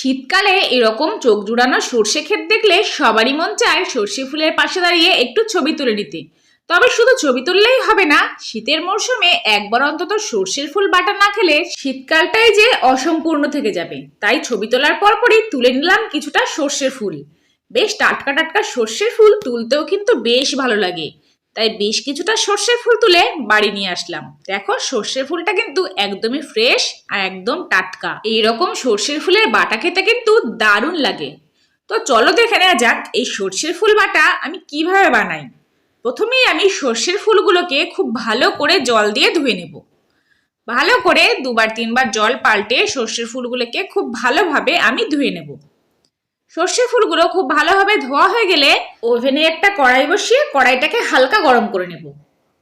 শীতকালে এরকম চোখ জুড়ানো সর্ষে ক্ষেত দেখলে সবারই মন চায় সর্ষে ফুলের পাশে দাঁড়িয়ে একটু ছবি তুলে নিতে। তবে শুধু ছবি তুললেই হবে না, শীতের মরশুমে একবার অন্তত সর্ষের ফুল বাটা না খেলে শীতকালটাই যে অসম্পূর্ণ থেকে যাবে। তাই ছবি তোলার পরপরই তুলে নিলাম কিছুটা সর্ষের ফুল। বেশ টাটকা টাটকা সর্ষের ফুল তুলতেও কিন্তু বেশ ভালো লাগে। তাই বেশ কিছুটা সর্ষের ফুল তুলে বাড়ি নিয়ে আসলাম। দেখো, সর্ষের ফুলটা কিন্তু একদমই ফ্রেশ আর একদম টাটকা। এইরকম সর্ষের ফুলের বাটা খেতে কিন্তু দারুণ লাগে। তো চলো দেখে নেওয়া যাক এই সর্ষের ফুল বাটা আমি কীভাবে বানাই। প্রথমেই আমি সর্ষের ফুলগুলোকে খুব ভালো করে জল দিয়ে ধুয়ে নেব। ভালো করে দুবার তিনবার জল পাল্টে সর্ষের ফুলগুলোকে খুব ভালোভাবে আমি ধুয়ে নেব। সর্ষে ফুলগুলো খুব ভালোভাবে ধোয়া হয়ে গেলে ওভেনে একটা কড়াই বসিয়ে কড়াইটাকে হালকা গরম করে নেব।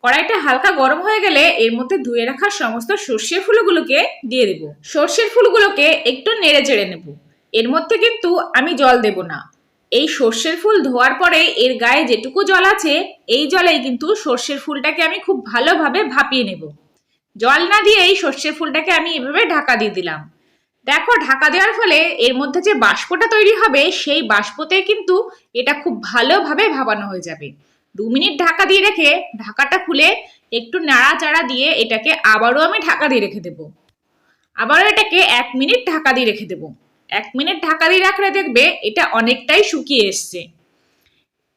কড়াইটা হালকা গরম হয়ে গেলে এর মধ্যে ধুয়ে রাখা সমস্ত সর্ষের ফুলগুলোকে দিয়ে দেব। সর্ষের ফুলগুলোকে একটু নেড়ে চেড়ে নেব। এর মধ্যে কিন্তু আমি জল দেব না। এই সর্ষের ফুল ধোয়ার পরে এর গায়ে যেটুকু জল আছে, এই জলেই কিন্তু সর্ষের ফুলটাকে আমি খুব ভালোভাবে ভাপিয়ে নেব। জল না দিয়ে এই সর্ষের ফুলটাকে আমি এভাবে ঢাকা দিয়ে দিলাম। দেখো, ঢাকা দেওয়ার ফলে এর মধ্যে যে বাষ্পটা তৈরি হবে, সেই বাষ্পতে কিন্তু এটা খুব ভালোভাবে ভাবানো হয়ে যাবে। দু মিনিট ঢাকা দিয়ে রেখে ঢাকাটা খুলে একটু নাড়াচাড়া দিয়ে এটাকে আবারও আমি ঢাকা দিয়ে রেখে দেবো। আবারও এটাকে এক মিনিট ঢাকা দিয়ে রেখে দেবো। এক মিনিট ঢাকা দিয়ে রাখলে দেখবে এটা অনেকটাই শুকিয়ে এসছে।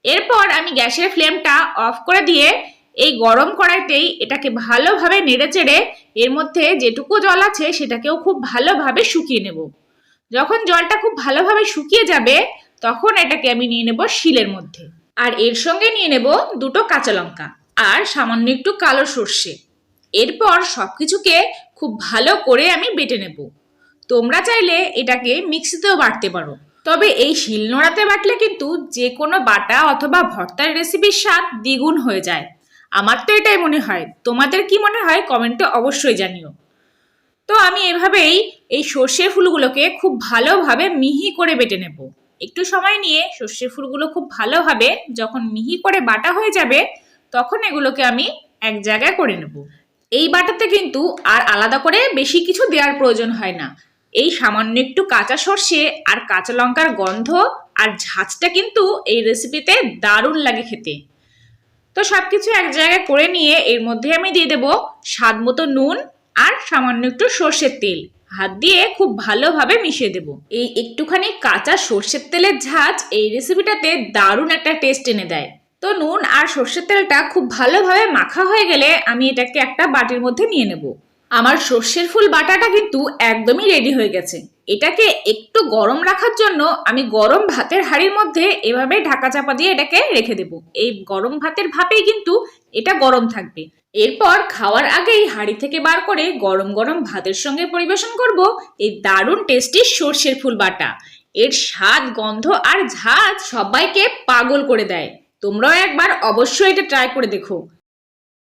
এরপর আমি গ্যাসের ফ্লেমটা অফ করে দিয়ে এই গরম কড়াইতেই এটাকে ভালোভাবে নেড়ে চেড়ে এর মধ্যে যেটুকু জল আছে সেটাকেও খুব ভালোভাবে শুকিয়ে নেব। যখন জলটা খুব ভালোভাবে শুকিয়ে যাবে, তখন এটাকে আমি নিয়ে নেব শিলের মধ্যে। আর এর সঙ্গে নিয়ে নেব দুটো কাঁচা লঙ্কা আর সামান্য একটু কালো সর্ষে। এরপর সব কিছুকে খুব ভালো করে আমি বেটে নেব। তোমরা চাইলে এটাকে মিক্সিতেও বাটতে পারো। তবে এই শিলনোড়াতে বাটলে কিন্তু যে কোনো বাটা অথবা ভর্তার রেসিপির স্বাদ দ্বিগুণ হয়ে যায়। আমার তো এটাই মনে হয়। তোমাদের কি মনে হয়? কমেন্টে অবশ্যই জানিও। তো আমি এভাবেই এই সর্ষে ফুলগুলোকে খুব ভালোভাবে মিহি করে বেটে নেব। একটু সময় নিয়ে সর্ষে ফুলগুলো খুব ভালোভাবে যখন মিহি করে বাটা হয়ে যাবে, তখন এগুলোকে আমি এক জায়গায় করে নেব। এই বাটাতে কিন্তু আর আলাদা করে বেশি কিছু দেওয়ার প্রয়োজন হয় না। এই সামান্য একটু কাঁচা সর্ষে আর কাঁচা লঙ্কার গন্ধ আর ঝাঁচটা কিন্তু এই রেসিপিতে দারুণ লাগে খেতে। তো সব কিছু এক জায়গায় করে নিয়ে এর মধ্যে আমি দিয়ে দেব স্বাদ মতো নুন আর সামান্য একটু সর্ষের তেল। হাত দিয়ে খুব ভালোভাবে মিশিয়ে দেব। এই একটুখানি কাঁচা সর্ষের তেলের ঝাঁজ এই রেসিপিটাতে দারুণ একটা টেস্ট এনে দেয়। তো নুন আর সর্ষের তেলটা খুব ভালোভাবে মাখা হয়ে গেলে আমি এটাকে একটা বাটির মধ্যে নিয়ে নেব। আমার সর্ষের ফুল বাটাটা কিন্তু একদমই রেডি হয়ে গেছে। এটাকে একটু গরম রাখার জন্য আমি গরম ভাতের হাঁড়ির মধ্যে এভাবে ঢাকা চাপা দিয়ে এটাকে রেখে দেব। এই গরম ভাতের ভাপেই কিন্তু এটা গরম থাকবে। এরপর খাওয়ার আগেই হাঁড়ি থেকে বার করে গরম গরম ভাতের সঙ্গে পরিবেশন করব এই দারুণ টেস্টি সর্ষের ফুল বাটা। এর স্বাদ, গন্ধ আর ঝাঁজ সবাইকে পাগল করে দেয়। তোমরাও একবার অবশ্যই এটা ট্রাই করে দেখো।